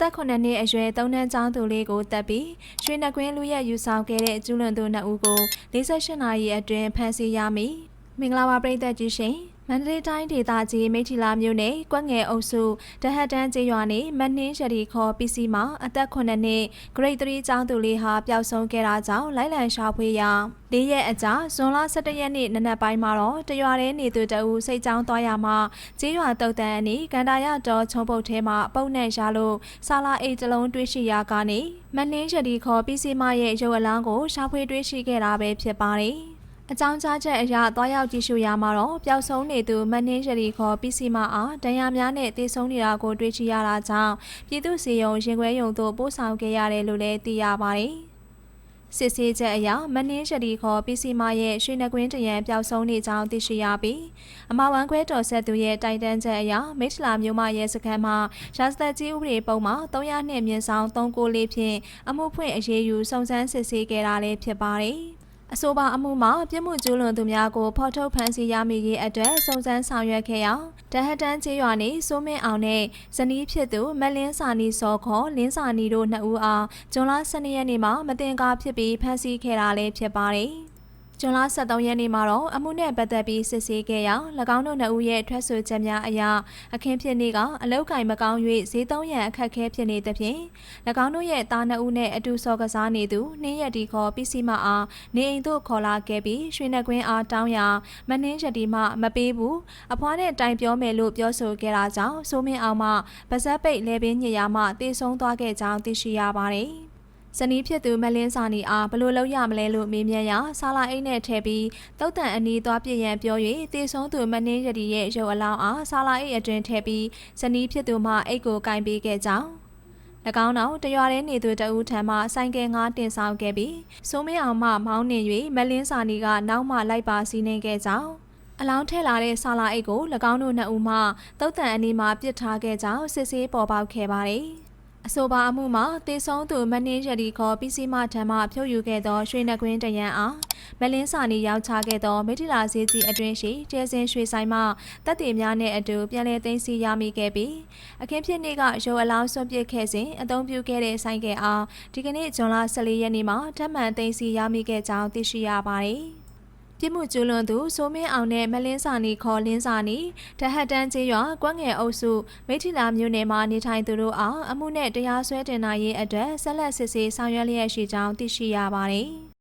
သက်9နှစ်အရွယ်သုံးတန်းကျောင်းသူလေးကိုတပ်ပြီးရွှေနှကွင်းလူရက်ယူဆောင်ခဲ့တဲ့ကျူးလွန်သူနှစ်ဦးကို48နာရီအတွင်းဖမ်းဆီးရမည်မင်္ဂလာပါပရိသတ်ကြီးရှင် မန္တလေးတိုင်းဒေသကြီးမိထီလာမြို့နယ်ကွက်ငယ်အုပ်စုတဟတ်တန်းကျေးရွာနေမနှင်းရတီခေါ်ပစ္စည်းမှာအသက်9နှစ် grade 3ကျောင်းသူလေးဟာပျောက်ဆုံးခဲ့တာကြောင့်လိုက်လံရှာဖွေရာ၄ရက်အကြာဇွန်လ17ရက်နေ့နနက်ပိုင်းမှာတော့တရွာတဲနေသူတအူစိတ်ကြောင်းသွားရမှာကျေးရွာတုတ်တန်းအနီးကန်တာရတော်ချုံပုတ်ထဲမှာအပုတ်နဲ့ရလို့ဆာလာအိတ်တစ်လုံးတွေ့ရှိရာကနေမနှင်းရတီခေါ်ပစ္စည်းမရဲ့ရုပ်အလောင်းကိုရှာဖွေတွေ့ရှိခဲ့တာပဲဖြစ်ပါတယ်။ အကြောင်းကြားချက်အရသွားရောက်ကြည့်ရှုရမှာတော့ပျောက်ဆုံးနေသူမနှင်းရတီခေါ်ပစ္စည်းမအားဒဏ်ရာများနဲ့တည်ဆုံးနေတာကိုတွေ့ရှိရတာကြောင့်ပြည်သူစီယုံရင်ခွဲယုံတို့ပို့ဆောင်ခဲ့ရတယ်လို့လည်းသိရပါတယ်။စစ်ဆေးချက်အရမနှင်းရတီခေါ်ပစ္စည်းမရဲ့ရွှေနှကွင်းတရံပျောက်ဆုံးနေကြောင်းသိရှိရပြီးအမဝန်ခွဲတော်ဆက်သူရဲ့တိုက်တန်းချက်အရမိထလာမျိုးမရဲ့စခန်းမှာရာဇသက်ကြီးဥပဒေပုံမှာ300နှစ်မြင့်ဆောင်394ဖြင့်အမှုဖွင့်အရေးယူစုံစမ်းစစ်ဆေးခဲ့တာလည်းဖြစ်ပါတယ်။ အဆိုပါအမှုမှာပြစ်မှုကျူးလွန်သူများကိုဖော်ထုတ်ဖမ်းဆီးရမိရေးအတွက်စုံစမ်းဆောင်ရွက်ခဲ့ရာတဟတ်တန်းချေရွာနေစိုးမင်းအောင်နဲ့ဇနီးဖြစ်သူမလင်းစာနီစောခေါ်လင်းစာနီတို့နှစ်ဦးအားဇွန်လ12ရက်နေ့မှာမတင်ကားဖြစ်ပြီးဖမ်းဆီးခဲ့တာလည်းဖြစ်ပါတယ်။ ဇွန်လ23ရက်နေ့မှာတော့အမှုနဲ့ပတ်သက်ပြီးစစ်ဆေးခဲ့ရာ၎င်းတို့နှစ်ဦးရဲ့ထွက်ဆိုချက်များအရအခင်းဖြစ်နေကအလောက်ကင်မကောင်း၍ဈေးသုံးရန်အခက်ခဲဖြစ်နေသဖြင့်၎င်းတို့ရဲ့သားနှစ်ဦးနဲ့အတူစော်ကစားနေသူနှင်းရတီခေါ်ပစ္စည်းမအားနေအိမ်သို့ခေါ်လာခဲ့ပြီးရွှေနှကွင်းအားတောင်းရာမနှင်းရတီမှမပေးဘူးအဖွားနဲ့တိုင်ပြောမယ်လို့ပြောဆိုခဲ့တာကြောင့်စိုးမင်းအောင်မှပါဇက်ပိတ်လဲပင်းညစ်ရမှတေဆုံးသွားခဲ့ကြောင်းသိရှိရပါတယ်။ ဇနီးဖြစ်သူမလင်းစာနီအားဘလို့လောက်ရမလဲလို့မေးမြန်းရာဆာလာအိတ်နဲ့ထည့်ပြီးတုတ်တန်အနီးသွားပြည့်ရန်ပြော၍တေဆုံးသူမနှင်းရတီရဲ့ရုပ်အလောင်းအားဆာလာအိတ်အတွင်ထည့်ပြီးဇနီးဖြစ်သူမှအိတ်ကိုကင်ပေးခဲ့ကြောင်း၎င်းနောက်တရွာထဲနေသူတအူးထံမှဆိုင်ကယ်ငါးတင်ဆောင်ခဲ့ပြီးစိုးမင်းအောင်မှမောင်းနှင်၍မလင်းစာနီကနောက်မှလိုက်ပါစီးနှင်ခဲ့ကြောင်းအလောင်းထက်လာတဲ့ဆာလာအိတ်ကို၎င်းတို့နှစ်ဦးမှတုတ်တန်အနီးမှာပစ်ထားခဲ့ကြောင်းစစ်ဆေးပေါ်ပေါက်ခဲ့ပါတယ်။ အဆိုပါအမှုမှာတေဆုံးသူမနှင်းရတီခေါ်ပစ္စည်းမထံမှဖြုတ်ယူခဲ့သောရွှေနှကွင်းတရံအားမလင်းစာနီရောက်ချခဲ့သောမိထီလာဈေးကြီးအတွင်းရှိကျဲစင်ရွှေဆိုင်မှတပ်တည်များနဲ့အတူပြန်လည်သိမ်းဆည်းရမိခဲ့ပြီးအခင်းဖြစ်နေ့ကရုပ်အလောင်းဆွန့်ပစ်ခဲ့စဉ်အသုံးပြုခဲ့တဲ့ဆိုင်ကယ်အားဒီကနေ့ဇွန်လ14ရက်နေ့မှာထပ်မံသိမ်းဆည်းရမိခဲ့ကြောင်းသိရှိရပါတယ်။ ပြစ်မှုကျူးလွန်သူစိုးမင်းအောင်နဲ့မလင်းစာနီခေါ်လင်းစာနီတဟတ်တန်းကျေးရွာကွက်ငယ်အုပ်စုမိထီလာမြို့နယ်မှာနေထိုင်သူတို့အားအမှုနဲ့တရားစွဲတင်နိုင်ရေးအတွက်ဆက်လက်စစ်ဆေးဆောင်ရွက်လျက်ရှိကြောင်းသိရှိရပါတယ်။